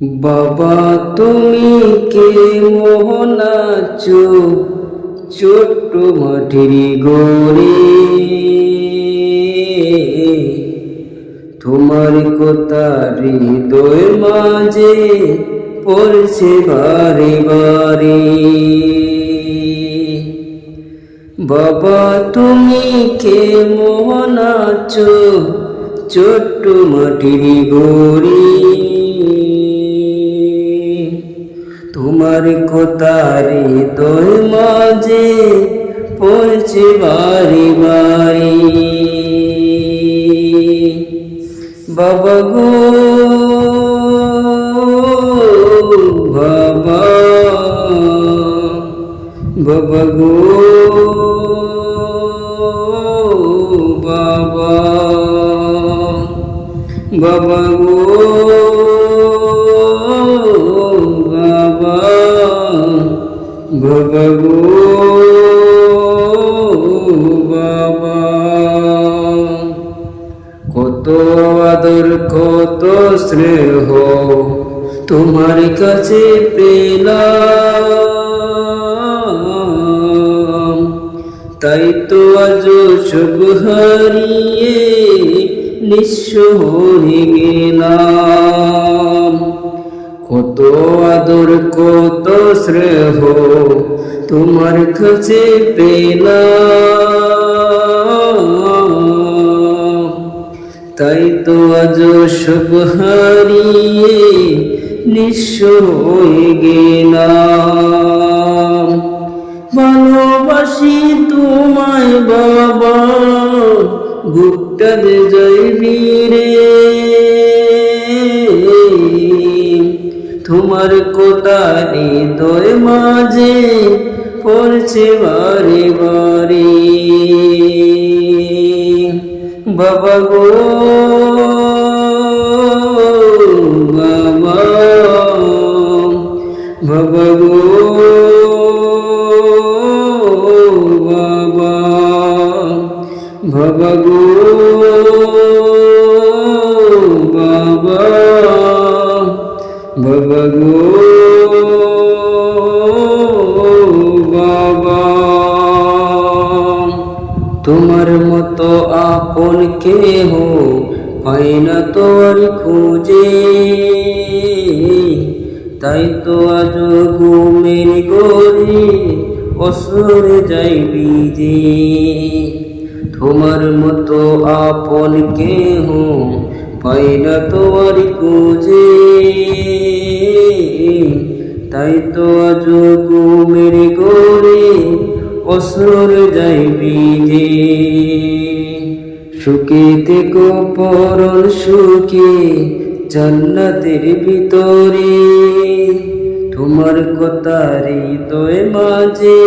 বাবা, তুমি কে মোহনাচ ছোট্ট মাটির গড়ে? তোমার কথা হৃদয় মাঝে পড়ছে বারে বারে। বাবা, তুমি কে মোহনাচ ছোট্ট মাটির গড়ি? তোমার কোতারে তোর মাঝে পড়ছে বারে বারে বাবা গো, বাবা বাবা গো, বাবা বাবা গো। গো বাবা। কত আদর, কত স্নেহ তোমার কাছে পেলাম। তাই তো আজ সব হারিয়ে নিঃস্ব হয়ে গেলাম। কত আদর কত স্নেহ তোমার কাছে পেলাম তাই তো আজ সব হারিয়ে নিঃস্ব হয়ে গেলাম ভালোবাসি তোমায় বাবা বুকটা দে যাইবি রে তোমার কোতারি দয় মাঝে পড়ছে বারে বারে। বাবা গো বাবা বাবা গো। বাবা তোমার মতো আপন কেহ পাই না তোর খুঁজে। তাই তো আজ ঘুমের গড়ে অসর যাইবি যে তোমার মতো আপন কেহ পাই না তোর খুঁজে। তাই তো আজ ঘুমের গড়ে অসর যাইবি যে সুখে থেকো পরল সুখে জান্নাতের ভিতরে। তোমার কথারি তোয় মাঝে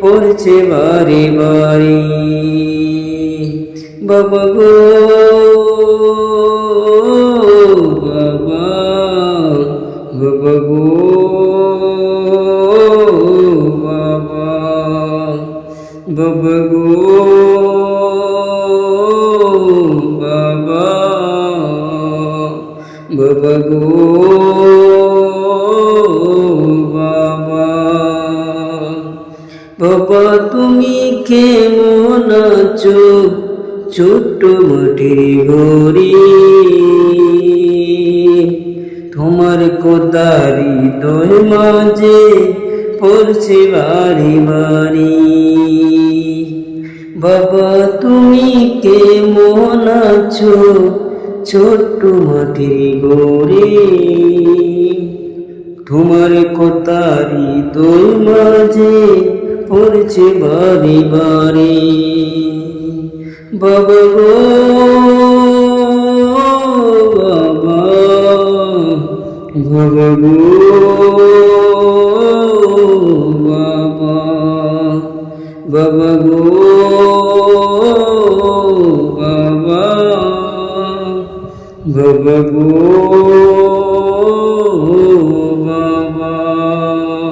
পড়ছে বারে বারে। বাবা গো, বাবা গো বাবা বাবা গো বাবা। বাবা, তুমি কেমন আছো? ছোট্ট মাটির গড়ি তোমার কোদারি দই মাঝে পড়ছে বাড়ি বাড়ি। বাবা, তুমি কেমন আছো? ছোট্ট মাটির গড়ি। তোমার কোতারি দই মাঝে পড়ছে বাড়ি বাড়ি বাবা গো, বাবা বাবা গো, বাবা। বাবা গো বাবা বাবা গো